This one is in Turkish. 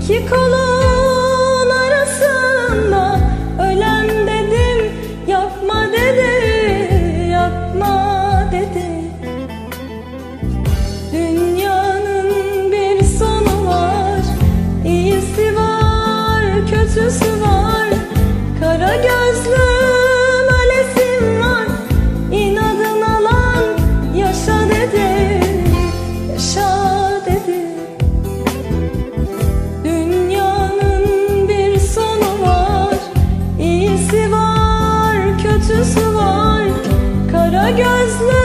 iki kolum gözler.